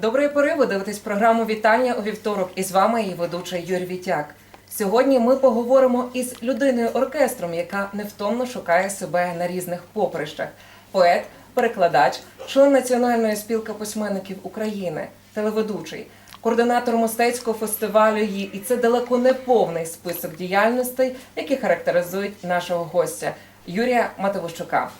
Доброї пори, ви дивитесь програму Вітання у вівторок. І з вами її ведучий Юрій Вітяк. Сьогодні ми поговоримо із людиною оркестром, яка невтомно шукає себе на різних поприщах. Поет, перекладач, член Національної спілки письменників України, телеведучий, координатор мистецького фестивалю «Ї». І це далеко не повний список діяльностей, які характеризують нашого гостя Юрія Матовищука.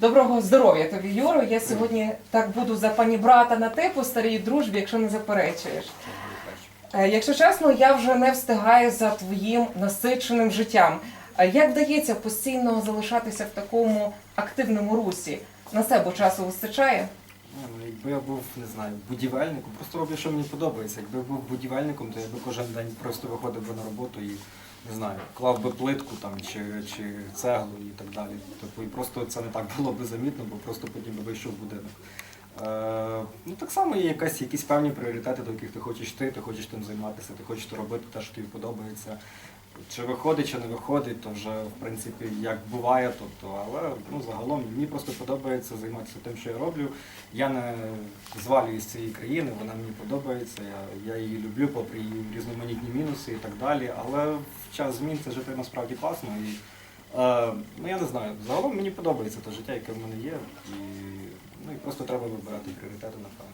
Доброго здоров'я тобі, Юро. Я сьогодні так буду за пані брата на ти по старій дружбі, якщо не заперечуєш. Е, Якщо чесно, я вже не встигаю за твоїм насиченим життям. Е, Як вдається постійно залишатися в такому активному русі? На себе часу вистачає? Ну, якби я був, не знаю, будівельником, просто роблю, що мені подобається. Якби я був будівельником, то я би кожен день просто виходив би на роботу і не знаю, клав би плитку там чи, чи цеглу і так далі. Тобто і просто це не так було би замітно, бо просто потім би вийшов будинок. Е, ну так само є якась, якісь певні пріоритети, до яких ти хочеш йти, ти хочеш тим займатися, ти хочеш робити те, що тобі подобається. Чи виходить, чи не виходить, то вже в принципі як буває, тобто, але ну загалом мені просто подобається займатися тим, що я роблю. Я не звалюю з цієї країни, вона мені подобається. Я, я її люблю, попри її різноманітні мінуси і так далі. Але в час змін це жити насправді класно. І е, ну я не знаю, загалом мені подобається те життя, яке в мене є, і ну і просто треба вибирати пріоритети, напевно.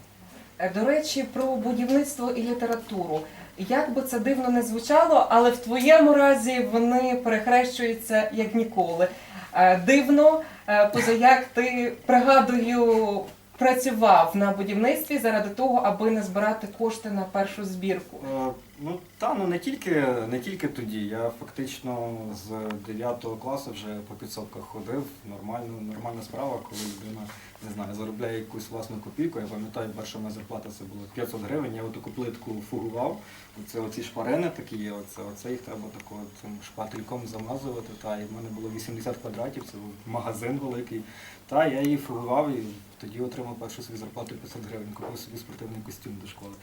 Е, До речі, про будівництво і літературу. Як би це дивно не звучало, але в твоєму разі вони перехрещуються як ніколи. Е, Дивно, е, позаяк ти пригадую, працював на будівництві заради того, аби не збирати кошти на першу збірку. Е, Ну та ну не тільки не тільки тоді. Я фактично з 9 класу вже по підсобках ходив. Нормально, нормальна справа, коли людина не знаю, заробляє якусь власну копійку. Я пам'ятаю, перша моя зарплата це було 500 гривень. Я отаку плитку фугував. Це оці шпарини такі є. Оце, оце їх треба тако цим шпательком замазувати. Та і в мене було 80 квадратів. Це був магазин великий. Та я її фугував і тоді отримав першу свою зарплату 500 гривень. Купив собі спортивний костюм до школи.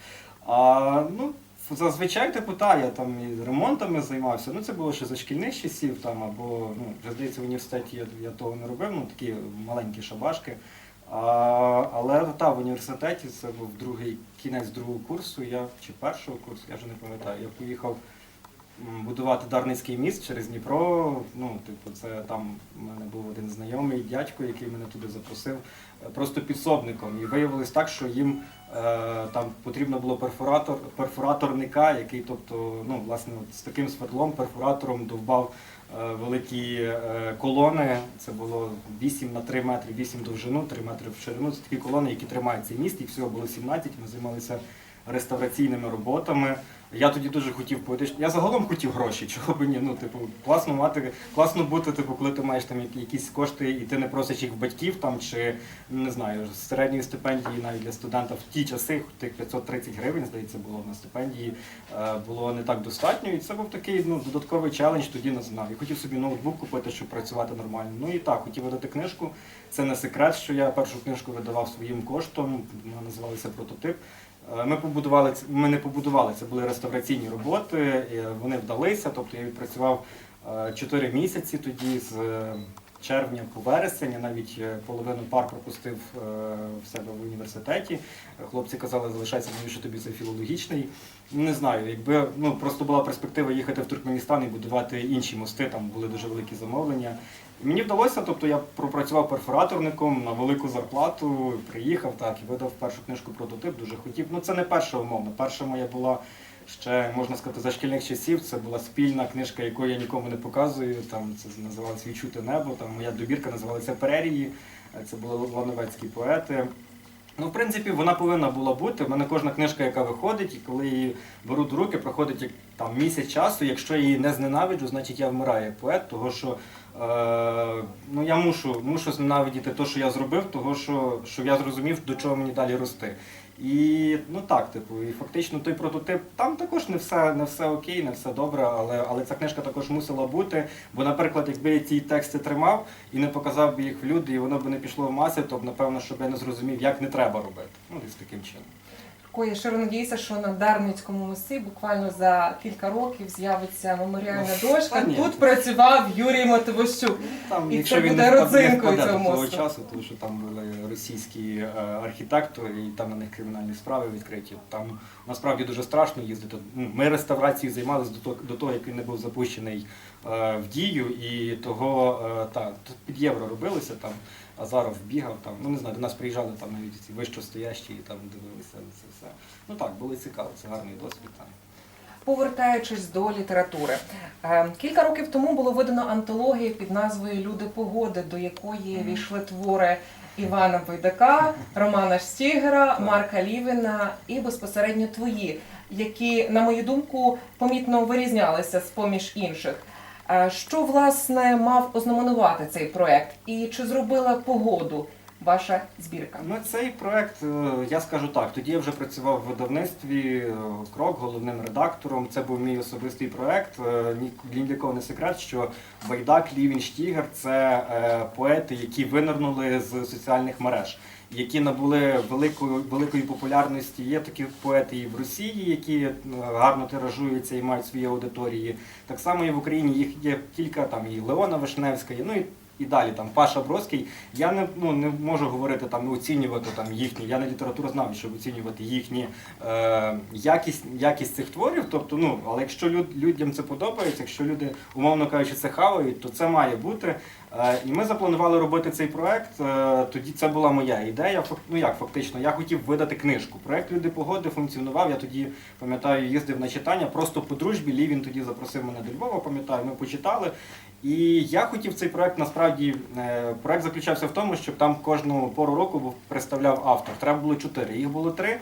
А ну зазвичай типу, та, я там і ремонтами займався. Ну це було ще за шкільних часів там, або ну, вже здається, в університеті я, я того не робив, ну такі маленькі шабашки. Але та, в університеті це був другий кінець другого курсу, я чи першого курсу, я вже не пам'ятаю. Я поїхав будувати Дарницький міст через Дніпро. Ну, типу, це там в мене був один знайомий дядько, який мене туди запросив, е, просто підсобником. І виявилось так, що їм е, там потрібно було перфоратор, перфораторника, який, тобто, ну, власне, от з таким свердлом, перфоратором довбав великі е, колони. Це було 8 на 3 метри, 8 довжину, 3 метри в ширину. Це такі колони, які тримають цей міст, їх всього було 17. Ми займалися реставраційними роботами. Я тоді дуже хотів поетично. Я загалом хотів гроші, чого б ні. Ну, типу, класно мати, класно бути, типу, коли ти маєш там якісь кошти, і ти не просиш їх батьків там чи не знаю, середньої стипендії навіть для студента в ті часи, тих 530 гривень, здається, було на стипендії, е, було не так достатньо. І це був такий ну, додатковий челендж тоді не знав. Я хотів собі ноутбук купити, щоб працювати нормально. Ну і так, хотів видати книжку. Це не секрет, що я першу книжку видавав своїм коштом. Вона називалася Прототип. Е, Ми побудували ми не побудували, це були реставраційні роботи, вони вдалися. Тобто я відпрацював 4 місяці тоді з е, червня по вересень, навіть е, половину пар пропустив е, в себе в університеті. Хлопці казали, залишайся, навіщо тобі це філологічний. Не знаю, якби ну просто була перспектива їхати в Туркменістан і будувати інші мости, там були дуже великі замовлення. Мені вдалося, тобто я пропрацював перфораторником на велику зарплату, приїхав так і видав першу книжку прототип, дуже хотів. Ну це не перша умовно. Перша моя була ще, можна сказати, за шкільних часів. Це була спільна книжка, яку я нікому не показую. Там це називалось Відчути небо. Там моя добірка називалася Перерії. Це були лановецькі поети. Ну, в принципі, вона повинна була бути. У мене кожна книжка, яка виходить, і коли її беру до руки, проходить там місяць часу. Якщо я її не зненавиджу, значить я вмираю поет, того що е, ну, я мушу, мушу зненавидіти те, що я зробив, того що, що я зрозумів, до чого мені далі рости. І ну так, типу, і фактично той прототип, там також не все, не все окей, не все добре, але, але ця книжка також мусила бути. Бо, наприклад, якби я ці тексти тримав і не показав би їх в люди, і воно б не пішло в маси, то б напевно, щоб я не зрозумів, як не треба робити. Ну, десь таким чином. Ко, я щиро надіюся, що на Дарницькому мості буквально за кілька років з'явиться меморіальна Ну, дошка. та ні. Тут працював Юрій Матвощук. Там, І якщо це він буде не впаде- не родзинкою впаде цього до того мосту. часу, тому що там були російські е, архітектори, і там на них кримінальні справи відкриті. Там насправді дуже страшно їздити. Ну, Ми реставрацією займалися до того, до того, як він не був запущений е, в дію, і того е, та, тут під євро робилося там. Азаров бігав там, ну не знаю, до нас приїжджали там навіть ці вищостоящі і там дивилися на це все. Ну так, було цікаво, це гарний досвід там. Повертаючись до літератури, Е, кілька років тому було видано антологію під назвою Люди погоди, до якої війшли твори Івана Бойдака, Романа Штігера, Марка Лівіна і безпосередньо твої, які, на мою думку, помітно вирізнялися з поміж інших. Е, Що власне мав ознаменувати цей проект, і чи зробила погоду ваша збірка? Ну, цей проект, е, я скажу так, тоді я вже працював в видавництві е, Крок головним редактором. Це був мій особистий проект. Е, ні- для кого не секрет, що Байдак, Лівін, Штігер це поети, які винирнули з соціальних мереж. Які набули великої великої популярності. Є такі поети і в Росії, які гарно тиражуються і мають свої аудиторії. Так само і в Україні їх є кілька, там і Леона Вишневська, ну і і далі там Паша Броський. Я не, ну, не можу говорити там оцінювати там їхні. Я не літературознавець, щоб оцінювати їхні е, якість, якість цих творів. Тобто, ну, але якщо люд, людям це подобається, якщо люди, умовно кажучи, це хавають, то це має бути. Е, і ми запланували робити цей проект. Е, тоді це була моя ідея. Ну як фактично, я хотів видати книжку. Проект Люди погоди функціонував. Я тоді пам'ятаю, їздив на читання. Просто по дружбі Лівін тоді запросив мене до Львова. Пам'ятаю, ми почитали. І я хотів цей проект насправді е, проект заключався в тому, щоб там кожну пору року представляв автор. Треба було чотири. Їх було три.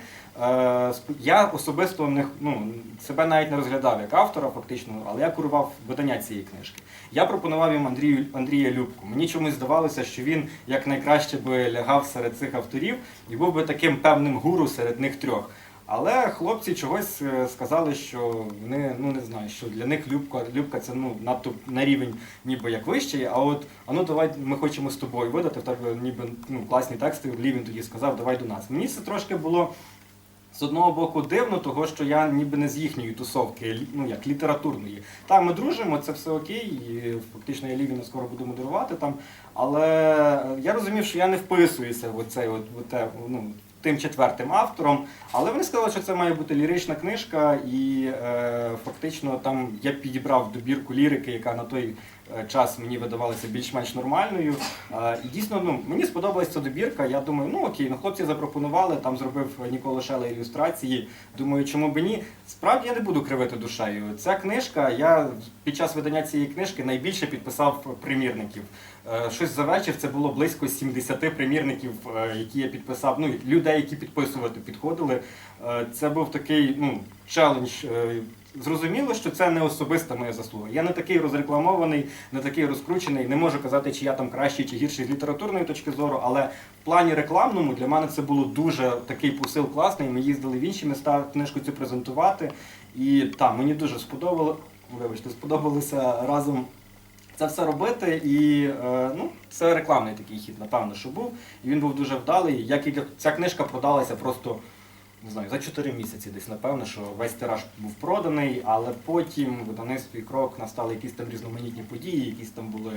Я особисто не ну, себе навіть не розглядав як автора, фактично, але я курував видання цієї книжки. Я пропонував їм Андрію Андрія Любку. Мені чомусь здавалося, що він як найкраще би лягав серед цих авторів і був би таким певним гуру серед них трьох. Але хлопці чогось е, сказали, що вони ну не знаю, що для них Любка, Любка це ну надто на рівень ніби як вищий. А от а ну давай ми хочемо з тобою видати. В тебе ніби ну класні тексти. Лівін тоді сказав, давай до нас. Мені це трошки було. З одного боку дивно, того що я ніби не з їхньої тусовки, ну як літературної. Так, ми дружимо, це все окей. І фактично я Лівіна скоро буду модерувати там. Але я розумів, що я не вписуюся в оцей от, в те, ну, тим четвертим автором. Але вони сказали, що це має бути лірична книжка, і е, фактично там я підібрав добірку лірики, яка на той е, час мені видавалася більш-менш нормальною. Е, і дійсно, ну мені сподобалася ця добірка. Я думаю, ну окей, ну хлопці запропонували, там зробив Нікола Шела ілюстрації. Думаю, чому б ні? Справді я не буду кривити душею. Ця книжка, я під час видання цієї книжки найбільше підписав примірників. Е, Щось за вечір це було близько 70 примірників, е, які я підписав. Ну, людей, які підписувати підходили. Е, Це був такий ну, челендж. Зрозуміло, що це не особиста моя заслуга. Я не такий розрекламований, не такий розкручений. Не можу казати, чи я там кращий чи гірший з літературної точки зору, але в плані рекламному для мене це було дуже такий посил класний. Ми їздили в інші міста книжку цю презентувати. І так, мені дуже сподобало, вибачте, сподобалося разом це все робити. І е, ну, це рекламний такий хід, напевно, що був. І він був дуже вдалий. Як і ця книжка продалася просто. Не знаю, за 4 місяці десь, напевно, що весь тираж був проданий, але потім в видавництві крок настали якісь там різноманітні події, якісь там були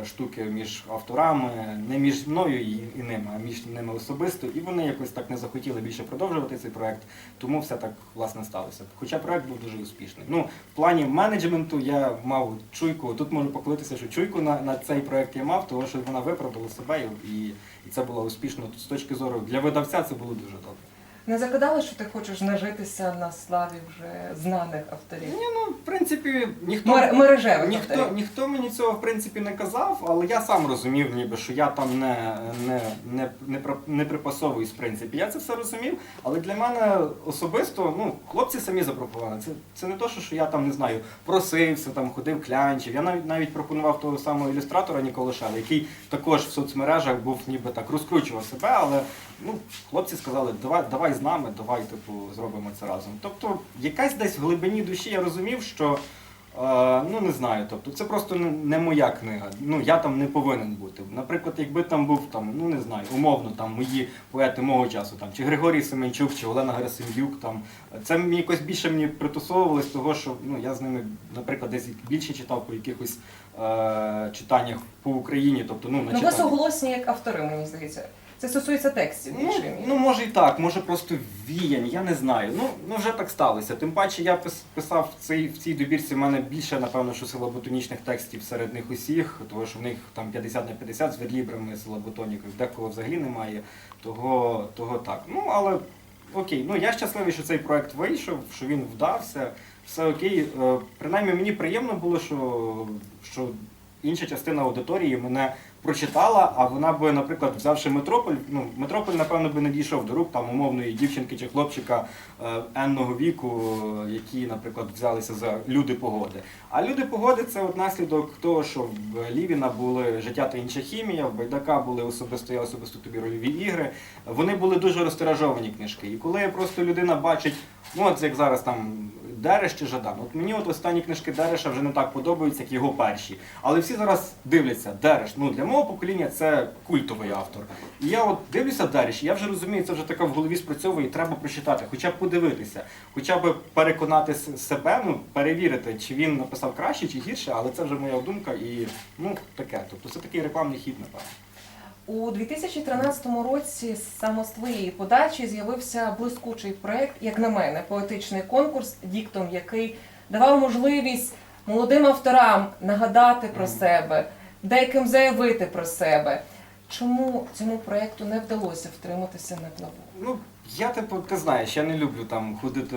е, штуки між авторами, не між мною і, ними, а між ними особисто. І вони якось так не захотіли більше продовжувати цей проект, тому все так власне сталося. Хоча проект був дуже успішний. Ну, в плані менеджменту я мав чуйку, тут можу похвалитися, що чуйку на, на цей проект я мав, тому що вона виправдала себе і, і це було успішно з точки зору для видавця. Це було дуже добре. Не закидали, що ти хочеш нажитися на славі вже знаних авторів? Ні, ну в принципі ніхто Мер- мережевих ніхто, авторів. ніхто мені цього в принципі не казав, але я сам розумів, ніби що я там не, не, не, не, про- не припасовуюсь в принципі. Я це все розумів, але для мене особисто, ну, хлопці самі запропонували. Це, це не то, що, що я там не знаю, просився, там ходив клянчив. Я навіть навіть пропонував того самого ілюстратора Ніколи Шела, який також в соцмережах був ніби так розкручував себе, але ну, хлопці сказали, давай, давай з нами, давай типу, зробимо це разом. Тобто, якась десь в глибині душі я розумів, що. Е, ну не знаю, тобто це просто не, не моя книга. Ну я там не повинен бути. Наприклад, якби там був там, ну не знаю, умовно там мої поети мого часу, там чи Григорій Семенчук, чи Олена Герасим'юк, там це мені якось більше мені притусовувалось того, що ну я з ними, наприклад, десь більше читав по якихось е, читаннях по Україні. Тобто, ну на Ну, ви читаннях. суголосні як автори, мені здається. Це стосується текстів Ну, ну може і так, може просто віянь, я не знаю. Ну, ну вже так сталося. Тим паче я пис- писав в цій, в цій добірці в мене більше, напевно, що силаботонічних текстів серед них усіх, тому що в них там 50 на 50 з верлібрами, силаботоніків, декого взагалі немає. Того, того так. Ну, але окей, ну я щасливий, що цей проект вийшов, що він вдався, все окей. Е, Принаймні мені приємно було, що, що інша частина аудиторії мене прочитала, а вона би, наприклад, взявши Метрополь, ну Метрополь, напевно, би не дійшов до рук там умовної дівчинки чи хлопчика е, енного віку, які, наприклад, взялися за люди погоди. А люди погоди це от наслідок того, що в Лівіна були життя та інша хімія, в Байдака були особисто я особисто тобі рольові ігри. Вони були дуже розтиражовані книжки. І коли просто людина бачить, ну от як зараз там Дереш чи Жадан. От мені от останні книжки Дереша вже не так подобаються, як його перші. Але всі зараз дивляться, Дереш. Ну для мого покоління це культовий автор. І я от дивлюся Дереш, і я вже розумію, це вже така в голові спрацьовує, і треба прочитати, хоча б подивитися, хоча б переконати себе, ну перевірити, чи він написав краще чи гірше, але це вже моя думка і ну таке. Тобто це такий рекламний хід, напевно. У 2013 році саме з твоєї подачі з'явився блискучий проєкт, як на мене, поетичний конкурс Діктом, який давав можливість молодим авторам нагадати про себе, деяким заявити про себе. Чому цьому проєкту не вдалося втриматися на плаву? Ну, я типу, ти знаєш, я не люблю там ходити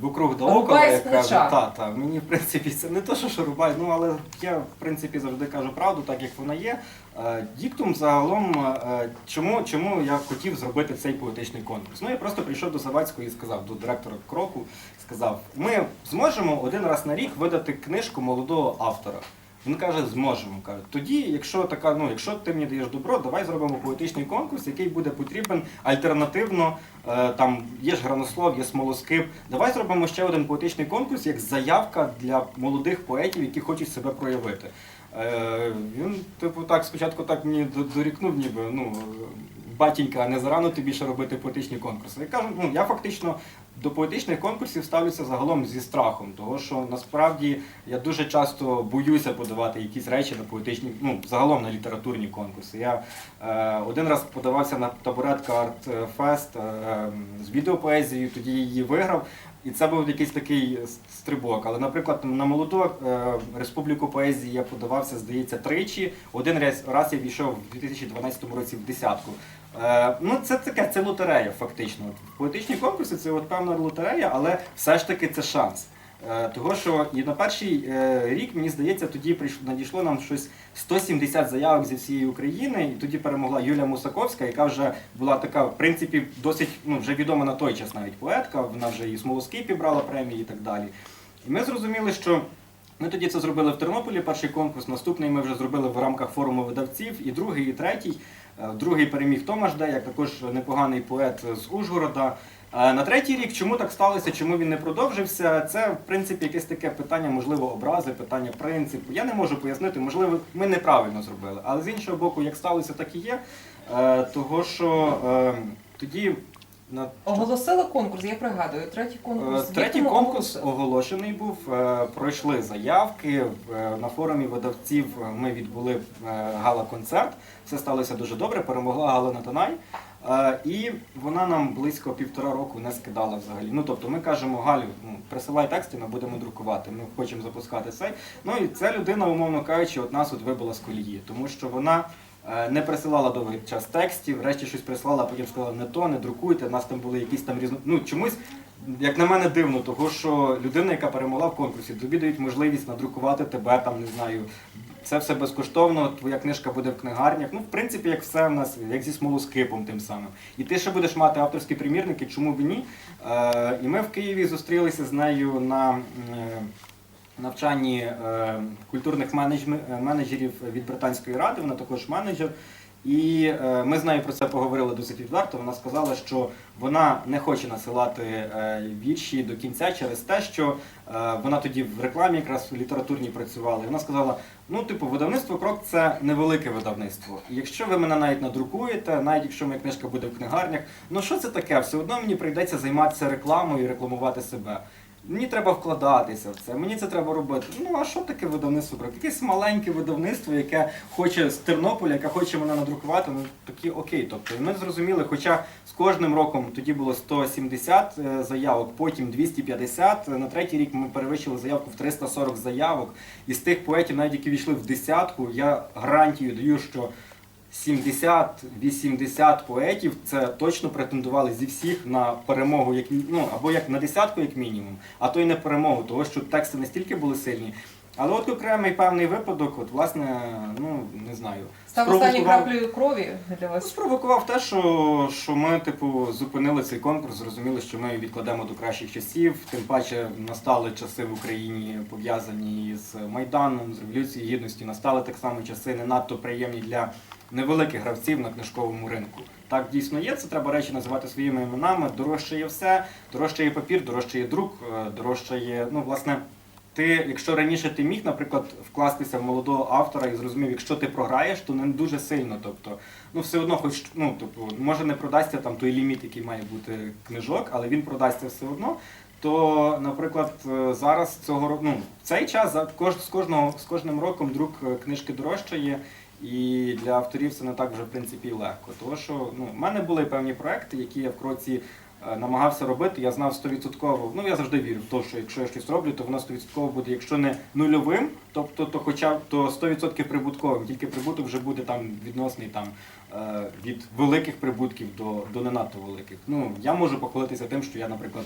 вокруг да Рубай около, з як плеча. Та, та. Мені, в принципі, це не то, що, що рубай, ну але я в принципі завжди кажу правду, так як вона є. Е, Діктум загалом, е, чому, чому я хотів зробити цей поетичний конкурс? Ну я просто прийшов до Завадського і сказав, до директора кроку, сказав: ми зможемо один раз на рік видати книжку молодого автора. Він каже, зможемо. Каже, тоді, якщо така, ну якщо ти мені даєш добро, давай зробимо поетичний конкурс, який буде потрібен альтернативно. Е, там є ж гранослов, є смолоскип. Давай зробимо ще один поетичний конкурс як заявка для молодих поетів, які хочуть себе проявити. Е, він, типу, так спочатку так мені дорікнув, ніби ну. Батінька, не зарано тобі ще робити поетичні конкурси. Я кажу, ну я фактично до поетичних конкурсів ставлюся загалом зі страхом, того що насправді я дуже часто боюся подавати якісь речі на поетичні, ну загалом на літературні конкурси. Я е, один раз подавався на табуретка Арт Фест е, з відеопоезією, тоді її виграв. І це був якийсь такий стрибок. Але, наприклад, на молоду е, республіку поезії я подавався, здається, тричі. Один раз, раз я війшов в 2012 році в десятку. Е, ну, це таке, це лотерея, фактично. Поетичні конкурси це от певна лотерея, але все ж таки це шанс. Е, Того, що і на перший е, рік, мені здається, тоді прийшло, надійшло нам щось 170 заявок зі всієї України, і тоді перемогла Юлія Мусаковська, яка вже була така, в принципі, досить ну, вже відома на той час навіть поетка, вона вже і в Смолоскипі брала премії і так далі. І ми зрозуміли, що ми тоді це зробили в Тернополі, перший конкурс, наступний ми вже зробили в рамках форуму видавців, і другий, і третій. Е, Другий переміг Томаш Деяк, також непоганий поет з Ужгорода. На третій рік, чому так сталося, чому він не продовжився, це в принципі якесь таке питання, можливо, образи, питання принципу. Я не можу пояснити, можливо, ми неправильно зробили. Але з іншого боку, як сталося, так і є. Е, Того, що е, тоді на Оголосили конкурс, я пригадую, третій конкурс. Е, Третій конкурс оголошений був. Пройшли заявки. На форумі видавців ми відбули гала-концерт. Все сталося дуже добре. Перемогла Галина Танай. Е, І вона нам близько півтора року не скидала взагалі. Ну тобто ми кажемо, Галю, ну присилай тексти, ми будемо друкувати. Ми хочемо запускати цей. Ну і ця людина, умовно кажучи, от нас от вибила з колії, тому що вона. Е, Не присилала довгий час текстів, врешті щось прислала, а потім сказала не то, не друкуйте. У нас там були якісь там різно. Ну чомусь, як на мене, дивно, того що людина, яка перемогла в конкурсі, тобі дають можливість надрукувати тебе, там не знаю. Це все безкоштовно, твоя книжка буде в книгарнях. Ну, в принципі, як все в нас, як зі смолоскипом тим самим. І ти ще будеш мати авторські примірники, чому б ні. Е, і ми в Києві зустрілися з нею на е, навчанні е, культурних е, менеджерів від Британської ради, вона також менеджер. І е, ми з нею про це поговорили досить відверто. Вона сказала, що вона не хоче насилати вірші до кінця через те, що вона тоді в рекламі якраз в літературній працювала. І вона сказала: ну, типу, видавництво крок це невелике видавництво. І якщо ви мене навіть надрукуєте, навіть якщо моя книжка буде в книгарнях, ну що це таке? Все одно мені прийдеться займатися рекламою і рекламувати себе. Мені треба вкладатися в це, мені це треба робити. Ну а що таке видавництво крок? Якесь маленьке видавництво, яке хоче з Тернополя, яке хоче мене надрукувати. Ну такі окей. Тобто ми зрозуміли, хоча з кожним роком тоді було 170 е, заявок, потім 250. На третій рік ми перевищили заявку в 340 заявок. І з тих поетів, навіть які війшли в десятку, я гарантію даю, що 70-80 поетів це точно претендували зі всіх на перемогу, як ну або як на десятку, як мінімум, а то й на перемогу, того що тексти настільки були сильні. Але от окремий певний випадок, от власне, ну не знаю, Став останньою краплею крові для Ну, вас. Спровокував те, що, що ми, типу, зупинили цей конкурс, зрозуміли, що ми відкладемо до кращих часів. Тим паче настали часи в Україні пов'язані з Майданом, з Революцією Гідності. Настали так само часи не надто приємні для невеликих гравців на книжковому ринку. Так дійсно є. Це треба речі називати своїми іменами. Дорожче є все, дорожче є папір, дорожче є друк, е, дорожче є, ну, власне. Ти, якщо раніше ти міг, наприклад, вкластися в молодого автора і зрозумів, якщо ти програєш, то не дуже сильно. Тобто, ну все одно, хоч ну, типу, може не продасться там той ліміт, який має бути книжок, але він продасться все одно. То, наприклад, е, зараз цього ну, в цей час з кожного з кожним роком друк е, книжки дорожчає, і для авторів це не так вже в принципі легко. Тому що ну, в мене були певні проекти, які я в кроці намагався робити. Я знав 100%, ну я завжди вірю в те, що якщо я щось роблю, то воно 100% буде, якщо не нульовим, тобто то хоча б то 100% прибутковим. Тільки прибуток вже буде там відносний там е, від великих прибутків до, до не надто великих. Ну я можу похвалитися тим, що я, наприклад.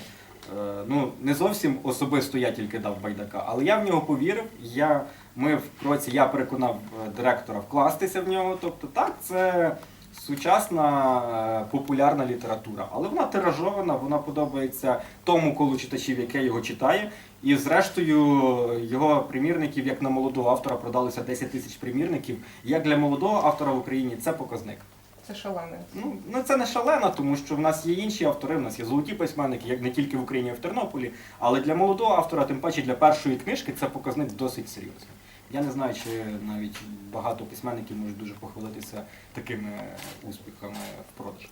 е, Ну, не зовсім особисто я тільки дав байдака, але я в нього повірив. Я, ми в кроці, я переконав е, директора вкластися в нього. Тобто, так, це сучасна е, популярна література, але вона тиражована, вона подобається тому колу читачів, яке його читає. І зрештою його примірників, як на молодого автора, продалося 10 тисяч примірників. Як для молодого автора в Україні це показник. Це шалене. Ну, ну це не шалено, тому що в нас є інші автори, в нас є золоті письменники, як не тільки в Україні, а й в Тернополі. Але для молодого автора, тим паче для першої книжки, це показник досить серйозний. Я не знаю, чи навіть багато письменників можуть дуже похвалитися такими успіхами в продажу.